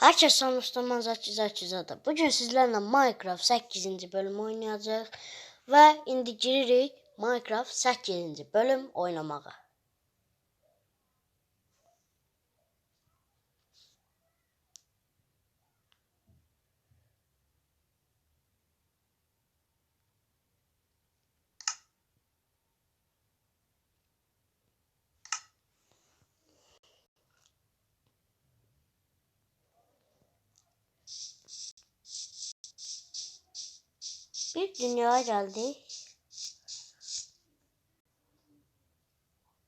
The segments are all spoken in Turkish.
Herkes sanmıştım Zaki Zakizadə. Bugün sizlerle Minecraft 8. bölüm oynayacağız ve indi giririk Minecraft 8. bölüm oynamağa. Bir dünyaya geldik.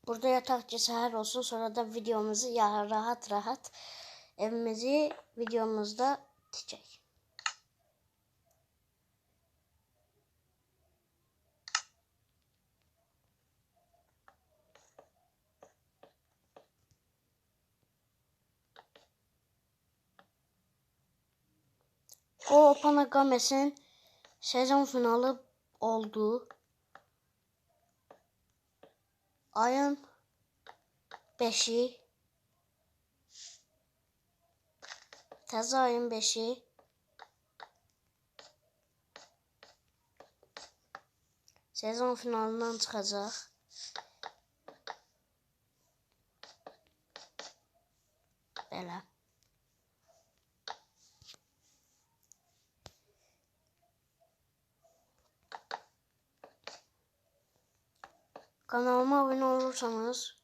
Burada yatakçı seher olsun. Sonra da videomuzu ya rahat rahat evimizi videomuzda diyecek. O Opana Games'in sezon finali oldu. Ayın 5'i Təzə ayın 5-i sezon finalından çıxacaq. Belə. Kanalıma abone olursanız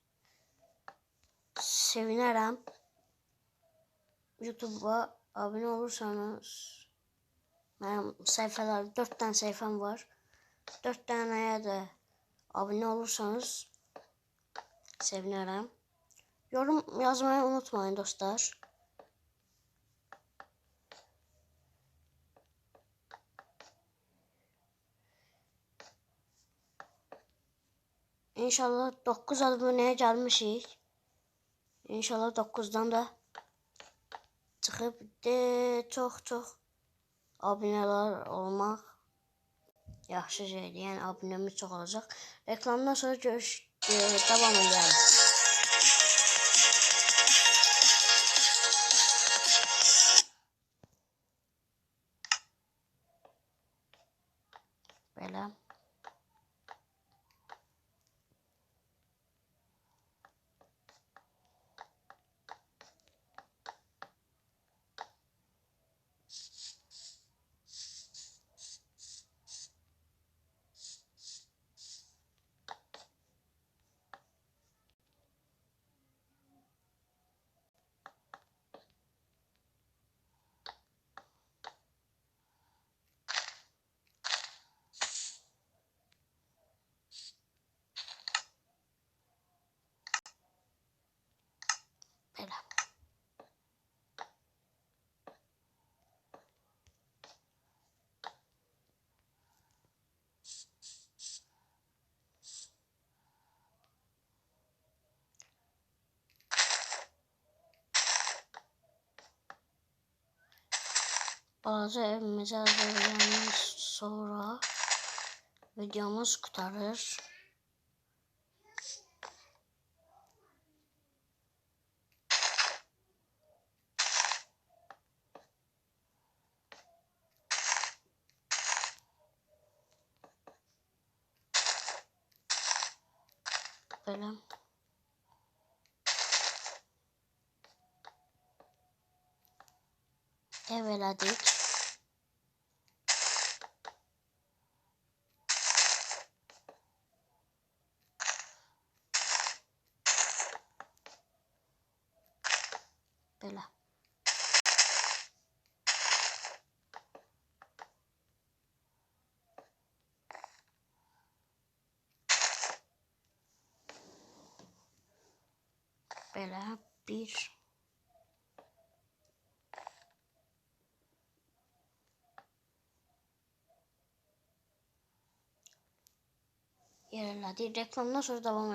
sevinirim. YouTube'a abone olursanız benim sayfalar 4 tane sayfam var. 4 taneye de abone olursanız sevinirim. Yorum yazmayı unutmayın dostlar. İnşallah 9 aboneye gelmişik. İnşallah 9'dan da çıkıp de çok aboneler olmak yaxşı şeydir. Yəni abunemiz çox olacaq. Reklamdan sonra görüş e, davam edərik. Belə. Balaca evimizi hazırlayandan sonra videomuz kurtarır. Böyle. Evveladik. Böyle. Böyle bir yerlerdi. Reklamdan sonra devam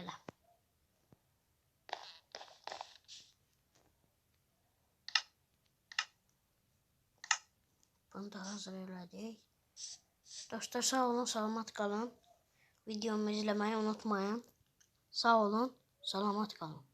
mesela. Bunu da hazırladık. Dostlar sağ olun, salamat kalın. Videomu izlemeyi unutmayın. Sağ olun, salamat kalın.